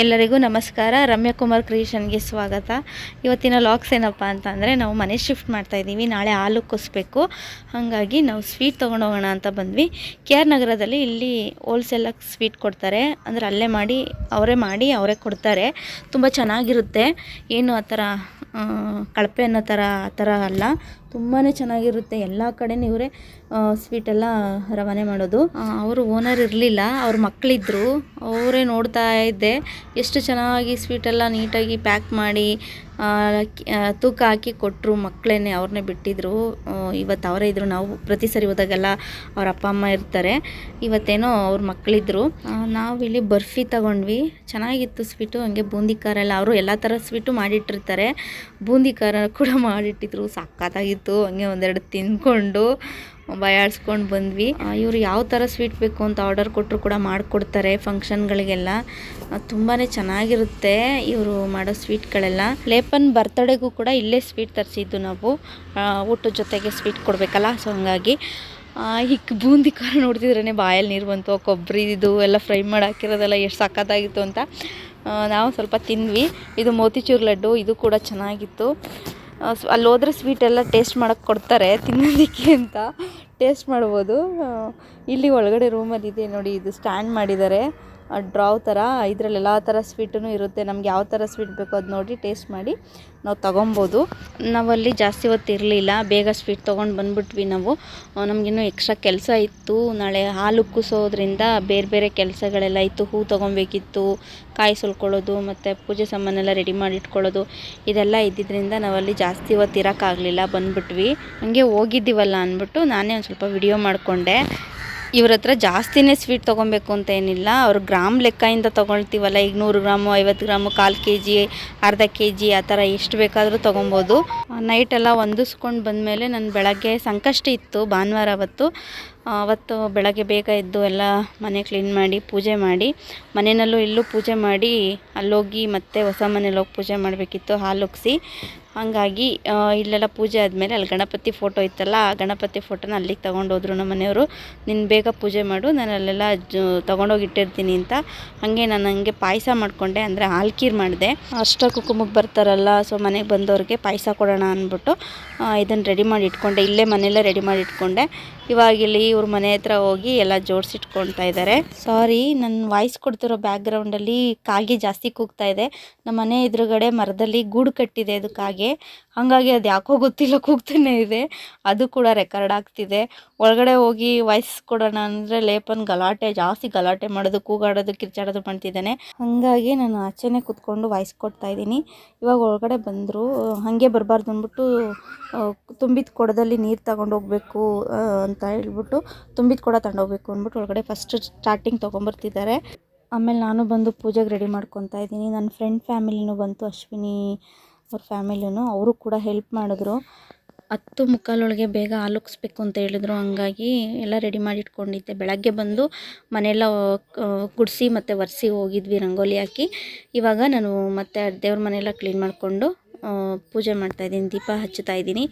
ಎಲ್ಲರಿಗೂ ನಮಸ್ಕಾರ. ರಮ್ಯ ಕುಮಾರ್ ಕ್ರಿಯೇಷನ್ಗೆ ಸ್ವಾಗತ. ಇವತ್ತಿನ ಲಾಕ್ಸ್ ಏನಪ್ಪ ಅಂತಂದರೆ, ನಾವು ಮನೆ ಶಿಫ್ಟ್ ಮಾಡ್ತಾ ಇದ್ದೀವಿ. ನಾಳೆ ಹಾಲು ಕುಸ್ಬೇಕು. ಹಾಗಾಗಿ ನಾವು ಸ್ವೀಟ್ ತೊಗೊಂಡೋಗೋಣ ಅಂತ ಬಂದ್ವಿ. ಕೆ ಆರ್ ನಗರದಲ್ಲಿ ಇಲ್ಲಿ ಹೋಲ್ಸೇಲಾಗಿ ಸ್ವೀಟ್ ಕೊಡ್ತಾರೆ. ಅಂದರೆ ಅಲ್ಲೇ ಮಾಡಿ, ಅವರೇ ಮಾಡಿ, ಅವರೇ ಕೊಡ್ತಾರೆ. ತುಂಬ ಚೆನ್ನಾಗಿರುತ್ತೆ. ಏನು ಆ ಥರ ಕಳಪೆ ಅನ್ನೋ ಥರ ಆ ಥರ ಅಲ್ಲ. ತುಂಬಾ ಚೆನ್ನಾಗಿರುತ್ತೆ. ಎಲ್ಲ ಕಡೆನೂ ಇವರೇ ಸ್ವೀಟೆಲ್ಲ ರವಾನೆ ಮಾಡೋದು. ಅವರು ಓನರ್ ಇರಲಿಲ್ಲ, ಅವ್ರ ಮಕ್ಕಳಿದ್ರು ಅವರೇ ನೋಡ್ತಾ ಇದ್ದೆ. ಎಷ್ಟು ಚೆನ್ನಾಗಿ ಸ್ವೀಟೆಲ್ಲ ನೀಟಾಗಿ ಪ್ಯಾಕ್ ಮಾಡಿ ತೂಕ ಹಾಕಿ ಕೊಟ್ಟರು ಮಕ್ಕಳೇನೆ ಅವ್ರನ್ನೇ ಬಿಟ್ಟಿದ್ರು. ಇವತ್ತು ಅವರೇ ಇದ್ದರು ನಾವು ಪ್ರತಿ ಸರಿ ಹೋದಾಗೆಲ್ಲ ಅವ್ರ ಅಪ್ಪ, ಅಮ್ಮ ಇರ್ತಾರೆ. ಇವತ್ತೇನೋ ಅವ್ರ ಮಕ್ಕಳಿದ್ರು ನಾವು ಇಲ್ಲಿ ಬರ್ಫಿ ತಗೊಂಡ್ವಿ. ಚೆನ್ನಾಗಿತ್ತು ಸ್ವೀಟು. ಹಂಗೆ ಬೂಂದಿ ಖಾರ ಎಲ್ಲ ಅವರು ಎಲ್ಲ ಥರ ಸ್ವೀಟು ಮಾಡಿಟ್ಟಿರ್ತಾರೆ. ಬೂಂದಿ ಖಾರ ಕೂಡ ಮಾಡಿಟ್ಟಿದ್ರು. ಸಕ್ಕತ್ತಾಗಿತ್ತು ಹಂಗೆ ಒಂದೆರಡು ತಿಂದ್ಕೊಂಡು ಬಯಾಡ್ಸ್ಕೊಂಡು ಬಂದ್ವಿ. ಇವರು ಯಾವ ಥರ ಸ್ವೀಟ್ ಬೇಕು ಅಂತ ಆರ್ಡರ್ ಕೊಟ್ಟರು ಕೂಡ ಮಾಡಿಕೊಡ್ತಾರೆ ಫಂಕ್ಷನ್ಗಳಿಗೆಲ್ಲ. ತುಂಬಾ ಚೆನ್ನಾಗಿರುತ್ತೆ ಇವರು ಮಾಡೋ ಸ್ವೀಟ್ಗಳೆಲ್ಲ. ಲೇಪನ್ ಬರ್ತಡೆಗೂ ಕೂಡ ಇಲ್ಲೇ ಸ್ವೀಟ್ ತರಿಸಿದ್ದು ನಾವು. ಊಟದ ಜೊತೆಗೆ ಸ್ವೀಟ್ ಕೊಡಬೇಕಲ್ಲ, ಸೊ ಹಂಗಾಗಿ. ಈಗ ಬೂಂದಿ ಖಾರ ನೋಡ್ತಿದ್ರೇ ಬಾಯಲ್ಲಿ ನೀರು ಬಂತು ಕೊಬ್ಬರಿ ಇದು ಎಲ್ಲ ಫ್ರೈ ಮಾಡಿ ಹಾಕಿರೋದೆಲ್ಲ ಎಷ್ಟು ಸಕ್ಕತ್ತಾಗಿತ್ತು ಅಂತ. ನಾವು ಸ್ವಲ್ಪ ತಿಂದ್ವಿ. ಇದು ಮೋತಿಚೂರ್ ಲಡ್ಡು, ಇದು ಕೂಡ ಚೆನ್ನಾಗಿತ್ತು. ಅಲ್ಲಿ ಹೋದ್ರೆ ಸ್ವೀಟ್ ಎಲ್ಲ ಟೇಸ್ಟ್ ಮಾಡೋಕ್ಕೆ ಕೊಡ್ತಾರೆ, ತಿನ್ನೋದಕ್ಕೆ ಅಂತ ಟೇಸ್ಟ್ ಮಾಡ್ಬೋದು. ಇಲ್ಲಿ ಒಳಗಡೆ ರೂಮಲ್ಲಿ ಇದೆ ನೋಡಿ, ಇದು ಸ್ಟ್ಯಾಂಡ್ ಮಾಡಿದ್ದಾರೆ. ಡ್ರಾವ್ ಥರ ಇದರಲ್ಲಿ ಎಲ್ಲ ಥರ ಸ್ವೀಟೂ ಇರುತ್ತೆ. ನಮ್ಗೆ ಯಾವ ಥರ ಸ್ವೀಟ್ ಬೇಕೋ ಅದು ನೋಡಿ ಟೇಸ್ಟ್ ಮಾಡಿ ನಾವು ತೊಗೊಬೋದು. ನಾವಲ್ಲಿ ಜಾಸ್ತಿ ಹೊತ್ತು ಇರಲಿಲ್ಲ. ಬೇಗ ಸ್ವೀಟ್ ತೊಗೊಂಡು ಬಂದ್ಬಿಟ್ವಿ ನಾವು. ನಮಗಿನ್ನೂ ಎಕ್ಸ್ಟ್ರಾ ಕೆಲಸ ಇತ್ತು. ನಾಳೆ ಹಾಲು ಕುಸೋದ್ರಿಂದ ಬೇರೆ ಬೇರೆ ಕೆಲಸಗಳೆಲ್ಲ ಇತ್ತು. ಹೂ ತೊಗೊಬೇಕಿತ್ತು, ಕಾಯಿ ಸುಲ್ಕೊಳ್ಳೋದು, ಮತ್ತು ಪೂಜೆ ಸಾಮಾನೆಲ್ಲ ರೆಡಿ ಮಾಡಿ ಇಟ್ಕೊಳ್ಳೋದು ಇದೆಲ್ಲ ಇದ್ದಿದ್ದರಿಂದ ನಾವಲ್ಲಿ ಜಾಸ್ತಿ ಹೊತ್ತು ಇರೋಕ್ಕಾಗಲಿಲ್ಲ. ಬಂದ್ಬಿಟ್ವಿ. ಹಂಗೆ ಹೋಗಿದ್ದೀವಲ್ಲ ಅಂದ್ಬಿಟ್ಟು ನಾನೇ ಒಂದು ಸ್ವಲ್ಪ ವಿಡಿಯೋ ಮಾಡಿಕೊಂಡೆ. ಇವ್ರ ಹತ್ರ ಜಾಸ್ತಿನೇ ಸ್ವೀಟ್ ತೊಗೊಬೇಕು ಅಂತ ಏನಿಲ್ಲ. ಅವ್ರು ಗ್ರಾಮ್ ಲೆಕ್ಕದಿಂದ ತೊಗೊಳ್ತೀವಲ್ಲ ಈಗ ನೂರು ಗ್ರಾಮು, ಐವತ್ತು ಗ್ರಾಮು, ಕಾಲು ಕೆ ಜಿ ಅರ್ಧ ಕೆ ಜಿ ಆ ಥರ ಎಷ್ಟು ಬೇಕಾದರೂ ತೊಗೊಬೋದು ನೈಟೆಲ್ಲ ಹೊಂದಿಸ್ಕೊಂಡು ಬಂದಮೇಲೆ ನನ್ನ ಬೆಳಗ್ಗೆ ಸಂಕಷ್ಟ ಇತ್ತು, ಭಾನುವಾರ ಅವತ್ತು. ಅವತ್ತು ಬೆಳಗ್ಗೆ ಬೇಗ ಎದ್ದು ಎಲ್ಲ ಮನೆ ಕ್ಲೀನ್ ಮಾಡಿ ಪೂಜೆ ಮಾಡಿ, ಮನೆಯಲ್ಲೂ ಇಲ್ಲೂ ಪೂಜೆ ಮಾಡಿ, ಅಲ್ಲೋಗಿ ಮತ್ತೆ ಹೊಸ ಮನೇಲಿ ಹೋಗಿ ಪೂಜೆ ಮಾಡಬೇಕಿತ್ತು, ಹಾಲು ಒಗ್ಸಿ. ಹಾಗಾಗಿ ಇಲ್ಲೆಲ್ಲ ಪೂಜೆ ಆದಮೇಲೆ ಅಲ್ಲಿ ಗಣಪತಿ ಫೋಟೋ ಇತ್ತಲ್ಲ, ಆ ಗಣಪತಿ ಫೋಟೋನ ಅಲ್ಲಿಗೆ ತೊಗೊಂಡೋದ್ರು ನಮ್ಮ ಮನೆಯವರು. ನೀನು ಬೇಗ ಪೂಜೆ ಮಾಡು, ನಾನು ಅಲ್ಲೆಲ್ಲ ಜ ತೊಗೊಂಡೋಗಿ ಇಟ್ಟಿರ್ತೀನಿ ಅಂತ. ಹಾಗೆ ನಾನು ಹಂಗೆ ಪಾಯಸ ಮಾಡಿಕೊಂಡೆ, ಅಂದರೆ ಹಾಲ್ಕೀರ್ ಮಾಡಿದೆ. ಅಷ್ಟ ಕುಕುಮಕ್ಕೆ ಬರ್ತಾರಲ್ಲ, ಸೊ ಮನೆಗೆ ಬಂದವ್ರಿಗೆ ಪಾಯಸ ಕೊಡೋಣ ಅಂದ್ಬಿಟ್ಟು ಇದನ್ನು ರೆಡಿ ಮಾಡಿ ಇಟ್ಕೊಂಡೆ. ಇಲ್ಲೇ ಮನೆಯಲ್ಲೇ ರೆಡಿ ಮಾಡಿ ಇಟ್ಕೊಂಡೆ. ಇವಾಗ ಇಲ್ಲಿ ಇವ್ರ ಮನೆ ಹತ್ರ ಹೋಗಿ ಎಲ್ಲ ಜೋಡಿಸಿಟ್ಕೊಳ್ತಾ ಇದ್ದಾರೆ ಸಾರಿ ನನ್ನ ವಾಯ್ಸ್ ಕೊಡ್ತಿರೋ ಬ್ಯಾಕ್ಗ್ರೌಂಡಲ್ಲಿ ಕಾಗೆ ಜಾಸ್ತಿ ಕೂಗ್ತಾ ಇದೆ. ನಮ್ಮ ಮನೆ ಎದುರುಗಡೆ ಮರದಲ್ಲಿ ಗೂಡು ಕಟ್ಟಿದೆ ಅದು ಕಾಗೆ. ಹಾಗಾಗಿ ಅದು ಯಾಕೋ ಗೊತ್ತಿಲ್ಲ ಕೂಗ್ತಾನೆ ಇದೆ. ಅದು ಕೂಡ ರೆಕಾರ್ಡ್ ಆಗ್ತಿದೆ. ಒಳಗಡೆ ಹೋಗಿ ವಾಯ್ಸ್ ಕೊಡೋಣ ಅಂದರೆ ಲೇಪನ್ ಗಲಾಟೆ ಜಾಸ್ತಿ ಗಲಾಟೆ ಮಾಡೋದು ಕೂಗಾಡೋದು ಕಿರ್ಚಾಡೋದು ಮಾಡ್ತಿದ್ದಾನೆ. ಹಾಗಾಗಿ ನಾನು ಆಚೆನೇ ಕೂತ್ಕೊಂಡು ವಾಯ್ಸ್ ಕೊಡ್ತಾ ಇದ್ದೀನಿ. ಇವಾಗ ಒಳಗಡೆ ಬಂದರು ಹಾಗೆ ಬರಬಾರ್ದು ಅಂದ್ಬಿಟ್ಟು ತುಂಬಿದ ಕೊಡದಲ್ಲಿ ನೀರು ತಗೊಂಡು ಹೋಗ್ಬೇಕು ಆ, ಅಂತ ಹೇಳ್ಬಿಟ್ಟು ತುಂಬಿದ ಕೂಡ ತಗೊಂಡೋಗ್ಬೇಕು ಅಂದ್ಬಿಟ್ಟು ಒಳಗಡೆ ಫಸ್ಟ್ ಸ್ಟಾರ್ಟಿಂಗ್ ತೊಗೊಂಬರ್ತಿದ್ದಾರೆ ಆಮೇಲೆ ನಾನು ಬಂದು ಪೂಜೆಗೆ ರೆಡಿ ಮಾಡ್ಕೊತಾ ಇದ್ದೀನಿ. ನನ್ನ ಫ್ರೆಂಡ್ ಫ್ಯಾಮಿಲಿನೂ ಬಂತು, ಅಶ್ವಿನಿ ಅವ್ರ ಫ್ಯಾಮಿಲಿನೂ ಅವರು ಕೂಡ ಹೆಲ್ಪ್ ಮಾಡಿದ್ರು. ಹತ್ತು ಮುಕ್ಕಾಲೊಳಗೆ ಬೇಗ ಆಲೋಕ್ಸ್ಬೇಕು ಅಂತ ಹೇಳಿದ್ರು. ಹಂಗಾಗಿ ಎಲ್ಲ ರೆಡಿ ಮಾಡಿ ಇಟ್ಕೊಂಡಿದ್ದೆ. ಬೆಳಗ್ಗೆ ಬಂದು ಮನೆಯೆಲ್ಲ ಗುಡಿಸಿ ಮತ್ತು ಒರೆಸಿ ಹೋಗಿದ್ವಿ, ರಂಗೋಲಿ ಹಾಕಿ. ಇವಾಗ ನಾನು ಮತ್ತೆ ದೇವ್ರ ಮನೆಯೆಲ್ಲ ಕ್ಲೀನ್ ಮಾಡಿಕೊಂಡು ಪೂಜೆ ಮಾಡ್ತಾ ಇದ್ದೀನಿ, ದೀಪ ಹಚ್ಚುತ್ತಾ ಇದ್ದೀನಿ.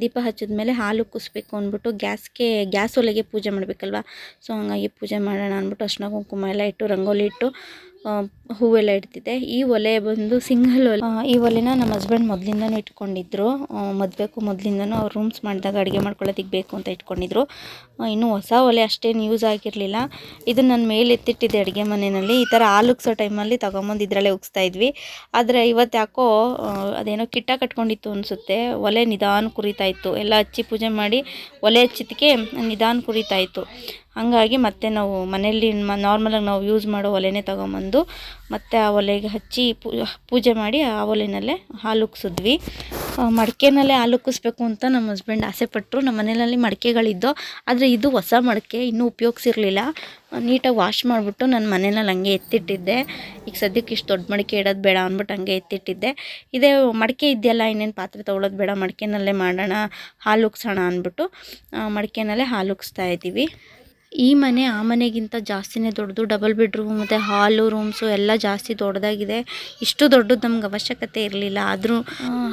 ದೀಪ ಹಚ್ಚಿದ್ಮೇಲೆ ಹಾಲು ಕುಸ್ಬೇಕು ಅಂದ್ಬಿಟ್ಟು ಗ್ಯಾಸ್ಗೆ, ಗ್ಯಾಸ್ ಒಲೆಗೆ ಪೂಜೆ ಮಾಡಬೇಕಲ್ವ? ಸೊ ಹಂಗಾಗಿ ಪೂಜೆ ಮಾಡೋಣ ಅಂದ್ಬಿಟ್ಟು ಅರ್ಶಿನ ಕುಂಕುಮ ಎಲ್ಲ ಇಟ್ಟು, ರಂಗೋಲಿ ಇಟ್ಟು ಹೂವೆಲ್ಲ ಇಡ್ತಿದ್ದೆ. ಈ ಒಲೆ ಬಂದು ಸಿಂಗಲ್ ಒಲೆ. ಈ ಒಲೆನ ನಮ್ಮ ಹಸ್ಬೆಂಡ್ ಮೊದಲಿಂದನೂ ಇಟ್ಕೊಂಡಿದ್ರು. ಮದುವೆಗೂ ಮೊದಲಿಂದನೂ ಅವ್ರು ರೂಮ್ಸ್ ಮಾಡಿದಾಗ ಅಡುಗೆ ಮಾಡ್ಕೊಳ್ಳೋದಕ್ಕೆ ಬೇಕು ಅಂತ ಇಟ್ಕೊಂಡಿದ್ರು. ಇನ್ನೂ ಹೊಸ ಒಲೆ ಅಷ್ಟೇನು ಯೂಸ್ ಆಗಿರಲಿಲ್ಲ. ಇದು ನಾನು ಮೇಲೆ ಎತ್ತಿಟ್ಟಿದ್ದೆ ಅಡುಗೆ ಮನೆಯಲ್ಲಿ. ಈ ಥರ ಹಾಲುಗ್ಸೋ ಟೈಮಲ್ಲಿ ತೊಗೊಂಬಂದು ಇದರಲ್ಲೇ ಉಗಿಸ್ತಾ ಇದ್ವಿ. ಆದರೆ ಇವತ್ತು ಯಾಕೋ ಅದೇನೋ ಕಿಟ್ಟ ಕಟ್ಕೊಂಡಿತ್ತು ಅನಿಸುತ್ತೆ. ಒಲೆ ನಿಧಾನ ಕುರಿತಾಯಿತ್ತು ಎಲ್ಲ ಹಚ್ಚಿ ಪೂಜೆ ಮಾಡಿ ಒಲೆ ಹಚ್ಚಿದ್ದಕ್ಕೆ ನಿಧಾನ ಕುರಿತಾ ಇತ್ತು. ಹಾಗಾಗಿ ಮತ್ತೆ ನಾವು ಮನೆಯಲ್ಲಿ ನಾರ್ಮಲಾಗಿ ನಾವು ಯೂಸ್ ಮಾಡೋ ಒಲೆನೇ ತೊಗೊಂಬಂದು ಮತ್ತೆ ಆ ಒಲೆಗೆ ಹಚ್ಚಿ ಪೂಜೆ ಮಾಡಿ ಆ ಒಲೆಯಲ್ಲೇ ಹಾಲು ಉಕ್ಸಿದ್ವಿ ಮಡಿಕೆನಲ್ಲೇ ಹಾಲು ಉಕ್ಕಿಸ್ಬೇಕು ಅಂತ ನಮ್ಮ ಹಸ್ಬೆಂಡ್ ಆಸೆಪಟ್ಟರು ನಮ್ಮ ಮನೆಯಲ್ಲಿ ಮಡಿಕೆಗಳಿದ್ದು, ಆದರೆ ಇದು ಹೊಸ ಮಡಿಕೆ, ಇನ್ನೂ ಉಪಯೋಗಿಸಿರಲಿಲ್ಲ. ನೀಟಾಗಿ ವಾಶ್ ಮಾಡಿಬಿಟ್ಟು ನನ್ನ ಮನೆಯಲ್ಲಿ ಹಂಗೆ ಎತ್ತಿಟ್ಟಿದ್ದೆ. ಈಗ ಸದ್ಯಕ್ಕೆ ಇಷ್ಟು ದೊಡ್ಡ ಮಡಿಕೆ ಇಡೋದು ಬೇಡ ಅಂದ್ಬಿಟ್ಟು ಹಂಗೆ ಎತ್ತಿಟ್ಟಿದ್ದೆ. ಇದೇ ಮಡಿಕೆ ಇದೆಯಲ್ಲ, ಇನ್ನೇನು ಪಾತ್ರೆ ತೊಗೊಳೋದು ಬೇಡ, ಮಡಿಕೆನಲ್ಲೇ ಮಾಡೋಣ ಹಾಲು ಉಕ್ಸೋಣ ಅಂದ್ಬಿಟ್ಟು ಮಡಿಕೆನಲ್ಲೇ ಹಾಲು ಉಕ್ಸ್ತಾ ಇದ್ದೀವಿ. ಈ ಮನೆ ಆ ಮನೆಗಿಂತ ಜಾಸ್ತಿನೇ ದೊಡ್ಡದು. ಡಬಲ್ ಬೆಡ್ರೂಮ್ ಮತ್ತು ಹಾಲು ರೂಮ್ಸು ಎಲ್ಲ ಜಾಸ್ತಿ ದೊಡ್ಡದಾಗಿದೆ. ಇಷ್ಟು ದೊಡ್ಡದು ನಮ್ಗೆ ಅವಶ್ಯಕತೆ ಇರಲಿಲ್ಲ. ಆದರೂ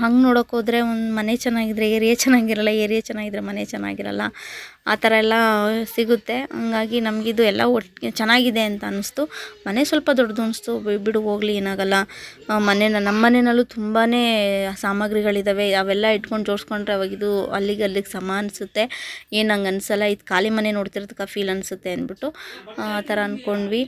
ಹಂಗೆ ನೋಡೋಕೆ ಹೋದರೆ ಒಂದು ಮನೆ ಚೆನ್ನಾಗಿದ್ರೆ ಏರಿಯಾ ಚೆನ್ನಾಗಿರಲ್ಲ ಏರಿಯಾ ಚೆನ್ನಾಗಿದ್ರೆ ಮನೆ ಚೆನ್ನಾಗಿರಲ್ಲ. ಆ ಥರ ಎಲ್ಲ ಸಿಗುತ್ತೆ. ಹಂಗಾಗಿ ನಮಗಿದು ಎಲ್ಲ ಒಟ್ಟಿಗೆ ಚೆನ್ನಾಗಿದೆ ಅಂತ ಅನ್ನಿಸ್ತು ಮನೆ ಸ್ವಲ್ಪ ದೊಡ್ಡದು ಅನ್ನಿಸ್ತು ಬಿಡು, ಹೋಗ್ಲಿ, ಏನಾಗಲ್ಲ. ಮನೇನ ನಮ್ಮ ಮನೆಯಲ್ಲೂ ತುಂಬಾ ಸಾಮಗ್ರಿಗಳಿದ್ದಾವೆ ಅವೆಲ್ಲ ಇಟ್ಕೊಂಡು ಜೋಡಿಸ್ಕೊಂಡ್ರೆ ಅವಾಗಿದು ಅಲ್ಲಿಗೆ ಅಲ್ಲಿಗೆ ಸಮ ಅನಿಸುತ್ತೆ. ಏನು ಹಂಗೆ ಅನಿಸಲ್ಲ. ಇದು ಖಾಲಿ ಮನೆ ನೋಡ್ತಿರೋದಕ್ಕೆ ಫೀಲ್ ಅನಿಸುತ್ತೆ ಅಂದ್ಬಿಟ್ಟು, ಆ, ಥರ ಅಂದ್ಕೊಂಡ್ವಿ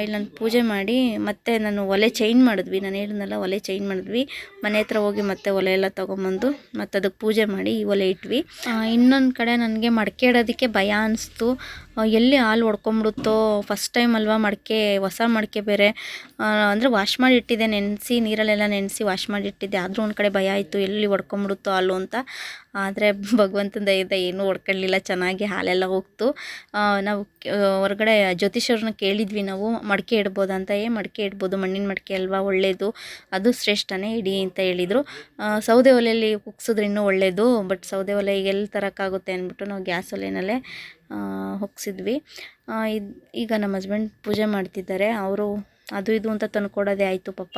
ಇಲ್ಲಿ ನಾನು ಪೂಜೆ ಮಾಡಿ ಮತ್ತೆ ನಾನು ಒಲೆ ಚೇಂಜ್ ಮಾಡಿದ್ವಿ. ನಾನು ಹೇಳಿದ್ನಲ್ಲ, ಒಲೆ ಚೇಂಜ್ ಮಾಡಿದ್ವಿ. ಮನೆ ಹತ್ರ ಹೋಗಿ ಮತ್ತೆ ಒಲೆ ಎಲ್ಲ ತೊಗೊಂಬಂದು ಮತ್ತು ಅದಕ್ಕೆ ಪೂಜೆ ಮಾಡಿ ಈ ಒಲೆ ಇಟ್ವಿ. ಇನ್ನೊಂದು ಕಡೆ ನನಗೆ ಮಡಕೆ ಇಡೋದಕ್ಕೆ ಭಯ ಅನಿಸ್ತು. ಎಲ್ಲಿ ಹಾಲು ಒಡ್ಕೊಂಬಿಡುತ್ತೋ ಫಸ್ಟ್ ಟೈಮ್ ಅಲ್ವಾ ಮಡಿಕೆ, ಹೊಸ ಮಡಿಕೆ ಬೇರೆ. ಅಂದರೆ ವಾಶ್ ಮಾಡಿ ಇಟ್ಟಿದ್ದೆ, ನೆನೆಸಿ ನೀರಲ್ಲೆಲ್ಲ ನೆನೆಸಿ ವಾಶ್ ಮಾಡಿ ಇಟ್ಟಿದ್ದೆ. ಆದರೂ ಒಂದು ಕಡೆ ಭಯ ಆಯಿತು, ಎಲ್ಲಿ ಒಡ್ಕೊಂಬಿಡುತ್ತೋ ಹಾಲು ಅಂತ. ಆದರೆ ಭಗವಂತನ ದಯದ ಏನೂ ಒಡ್ಕೊಳ್ಳಿಲ್ಲ ಚೆನ್ನಾಗಿ ಹಾಲೆಲ್ಲ ಹೋಗ್ತು. ನಾವು ಹೊರಗಡೆ ಜ್ಯೋತಿಷ್ಯವ್ರನ್ನ ಕೇಳಿದ್ವಿ ನಾವು, ಮಡಿಕೆ ಇಡ್ಬೋದು ಅಂತ. ಏ, ಮಡಿಕೆ ಇಡ್ಬೋದು, ಮಣ್ಣಿನ ಮಡಿಕೆ ಅಲ್ವಾ ಒಳ್ಳೆಯದು ಅದು ಶ್ರೇಷ್ಠನೇ, ಇಡಿ ಅಂತ ಹೇಳಿದರು. ಸೌದೆ ಒಲೆಯಲ್ಲಿ ಕುಗ್ಸಿದ್ರೆ ಇನ್ನೂ ಒಳ್ಳೆಯದು ಬಟ್ ಸೌದೆ ಒಲೆ ಈಗ ಎಲ್ಲಿ ತರೋಕ್ಕಾಗುತ್ತೆ ಅಂದ್ಬಿಟ್ಟು ನಾವು ಗ್ಯಾಸ್ ಒಲೆಯಲ್ಲೇ ಹೊಗ್ಸಿದ್ವಿ. ಈಗ ನಮ್ಮ ಹಸ್ಬೆಂಡ್ ಪೂಜೆ ಮಾಡ್ತಿದ್ದಾರೆ. ಅವರು ಅದು ಇದು ಅಂತ ತಂದುಕೊಡೋದೇ ಆಯಿತು ಪಾಪ.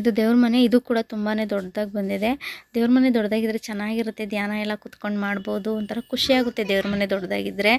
ಇದು ದೇವ್ರ ಮನೆ, ಇದು ಕೂಡ ತುಂಬಾ ದೊಡ್ಡದಾಗಿ ಬಂದಿದೆ. ದೇವ್ರ ಮನೆ ದೊಡ್ಡದಾಗಿದ್ದರೆ ಚೆನ್ನಾಗಿರುತ್ತೆ. ಧ್ಯಾನ ಎಲ್ಲ ಕುತ್ಕೊಂಡು ಮಾಡ್ಬೋದು ಒಂಥರ ಖುಷಿಯಾಗುತ್ತೆ ದೇವ್ರ ಮನೆ ದೊಡ್ಡದಾಗಿದ್ದರೆ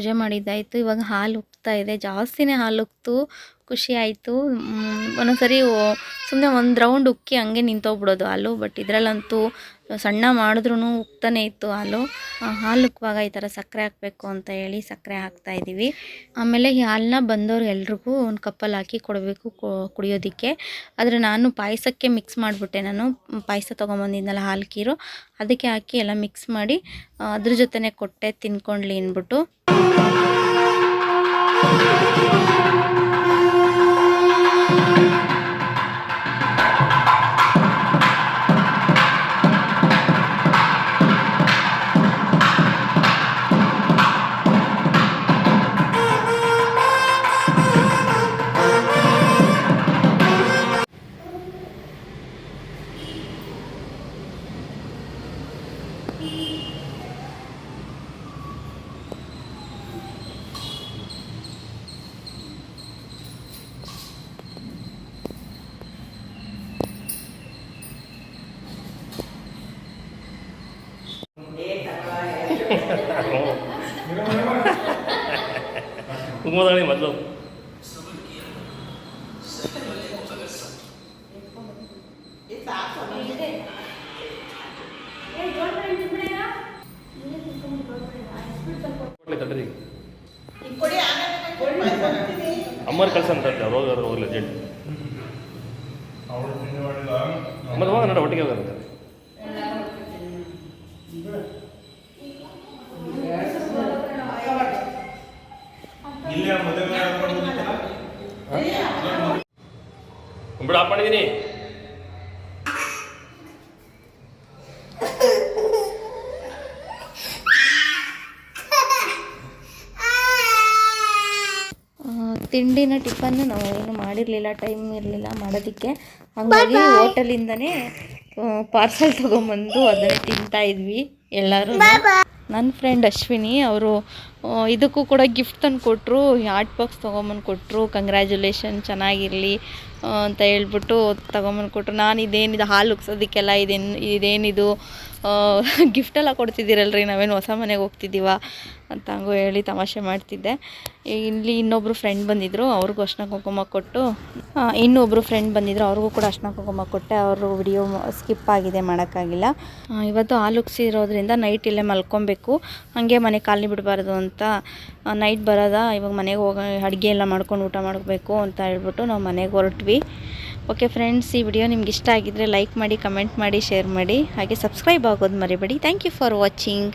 ಪೂಜೆ ಮಾಡಿದ್ದಾಯಿತು. ಇವಾಗ ಹಾಲು ಉಕ್ತಾ ಇದೆ. ಜಾಸ್ತಿನೇ ಹಾಲು ಉಕ್ತು ಖುಷಿ ಆಯಿತು. ಒಂದೊಂದ್ಸರಿ ಸುಮ್ಮನೆ ಒಂದು ರೌಂಡ್ ಉಕ್ಕಿ ಹಂಗೆ ನಿಂತೋಗ್ಬಿಡೋದು ಹಾಲು ಬಟ್ ಇದರಲ್ಲಂತೂ ಸಣ್ಣ ಮಾಡಿದ್ರೂ ಉಕ್ತಾನೆ ಇತ್ತು ಹಾಲು. ಹಾಲು ಉಕ್ಕುವಾಗ ಈ ಥರ ಸಕ್ಕರೆ ಹಾಕಬೇಕು ಅಂತ ಹೇಳಿ ಸಕ್ಕರೆ ಹಾಕ್ತಾ ಇದ್ದೀವಿ. ಆಮೇಲೆ ಈ ಹಾಲನ್ನ ಬಂದವರು ಎಲ್ರಿಗೂ ಒಂದು ಕಪ್ಪಲ್ಲಿ ಹಾಕಿ ಕೊಡಬೇಕು ಕುಡಿಯೋದಕ್ಕೆ. ಆದರೆ ನಾನು ಪಾಯಸಕ್ಕೆ ಮಿಕ್ಸ್ ಮಾಡಿಬಿಟ್ಟೆ ನಾನು. ಪಾಯಸ ತೊಗೊಂಬಂದಿದ್ನಲ್ಲ ಹಾಲು ಕೀರು. ಅದಕ್ಕೆ ಹಾಕಿ ಎಲ್ಲ ಮಿಕ್ಸ್ ಮಾಡಿ ಅದ್ರ ಜೊತೆನೇ ಕೊಟ್ಟೆ ತಿನ್ಕೊಂಡ್ಲಿ ಅಂದ್ಬಿಟ್ಟು. ಕುಂಕುಮದಳಿ ಮೊದಲು. ಅಮ್ಮರು ಕಳ್ಸ ಅಂತ ಹೋಗಾದ್ರೆ ಹೋಗ್ಲಿ ಅರ್ಜೆಂಟ್ ಮತ್ತೆ ಹೋಗ ನಡ ಬಿಡು ಆಫ್ ತಿಂಡಿನ ಟಿಫನ್ನು ನಾವು ಏನು ಮಾಡಿರಲಿಲ್ಲ ಟೈಮ್ ಇರಲಿಲ್ಲ ಮಾಡೋದಕ್ಕೆ. ಹಾಗಾಗಿ ಹೋಟೆಲಿಂದನೇ ಪಾರ್ಸಲ್ ತೊಗೊಂಬಂದು ಅದನ್ನು ತಿಂತಾ ಇದ್ವಿ ಎಲ್ಲರೂ. ನನ್ನ ಫ್ರೆಂಡ್ ಅಶ್ವಿನಿ ಅವರು ಇದಕ್ಕೂ ಕೂಡ ಗಿಫ್ಟ್ ತಂದು ಕೊಟ್ಟರು ಆರ್ಟ್ ಬಾಕ್ಸ್ ತೊಗೊಂಬಂದು ಕೊಟ್ಟರು ಕಂಗ್ರ್ಯಾಚುಲೇಷನ್ ಚೆನ್ನಾಗಿರಲಿ ಅಂತ ಹೇಳ್ಬಿಟ್ಟು ತೊಗೊಂಬಂದು ಕೊಟ್ಟರು ನಾನು ಇದೇನಿದು, ಹಾಲು ಉಗ್ಸೋದಕ್ಕೆಲ್ಲ ಇದೇನು, ಇದೇನಿದು ಗಿಫ್ಟೆಲ್ಲ ಕೊಡ್ತಿದ್ದೀರಲ್ರಿ, ನಾವೇನು ಹೊಸ ಮನೆಗೆ ಹೋಗ್ತಿದ್ದೀವ ಅಂತ ಹಂಗೂ ಹೇಳಿ ತಮಾಷೆ ಮಾಡ್ತಿದ್ದೆ. ಇಲ್ಲಿ ಇನ್ನೊಬ್ಬರು ಫ್ರೆಂಡ್ ಬಂದಿದ್ದರು ಅವ್ರಿಗೂ ಅಷ್ಟನ ಕುಂಕುಮ ಕೊಟ್ಟು ಇನ್ನೊಬ್ಬರು ಫ್ರೆಂಡ್ ಬಂದಿದ್ದರು ಅವ್ರಿಗೂ ಕೂಡ ಅಷ್ಟನ ಕುಂಕುಮ ಕೊಟ್ಟೆ, ಅವರು ವಿಡಿಯೋ ಸ್ಕಿಪ್ ಆಗಿದೆ ಮಾಡೋಕ್ಕಾಗಿಲ್ಲ. ಇವತ್ತು ಹಾಲು ನೈಟ್ ಇಲ್ಲೇ ಮಲ್ಕೊಬೇಕು, ಹಾಗೆ ಮನೆ ಖಾಲಿ ಬಿಡಬಾರ್ದು ಅಂತ ನೈಟ್ ಬರೋದ, ಇವಾಗ ಮನೆಗೆ ಹೋಗಿ ಅಡುಗೆ ಎಲ್ಲ ಮಾಡ್ಕೊಂಡು ಊಟ ಮಾಡಬೇಕು ಅಂತ ಹೇಳ್ಬಿಟ್ಟು ನಾವು ಮನೆಗೆ ಹೊರಟ್ವಿ. ಓಕೆ ಫ್ರೆಂಡ್ಸ್, ಈ ವಿಡಿಯೋ ನಿಮ್ಗೆ ಇಷ್ಟ ಆಗಿದ್ದರೆ ಲೈಕ್ ಮಾಡಿ ಕಮೆಂಟ್ ಮಾಡಿ ಶೇರ್ ಮಾಡಿ, ಹಾಗೆ ಸಬ್ಸ್ಕ್ರೈಬ್ ಆಗೋದು ಮರಿಬೇಡಿ. Thank you for watching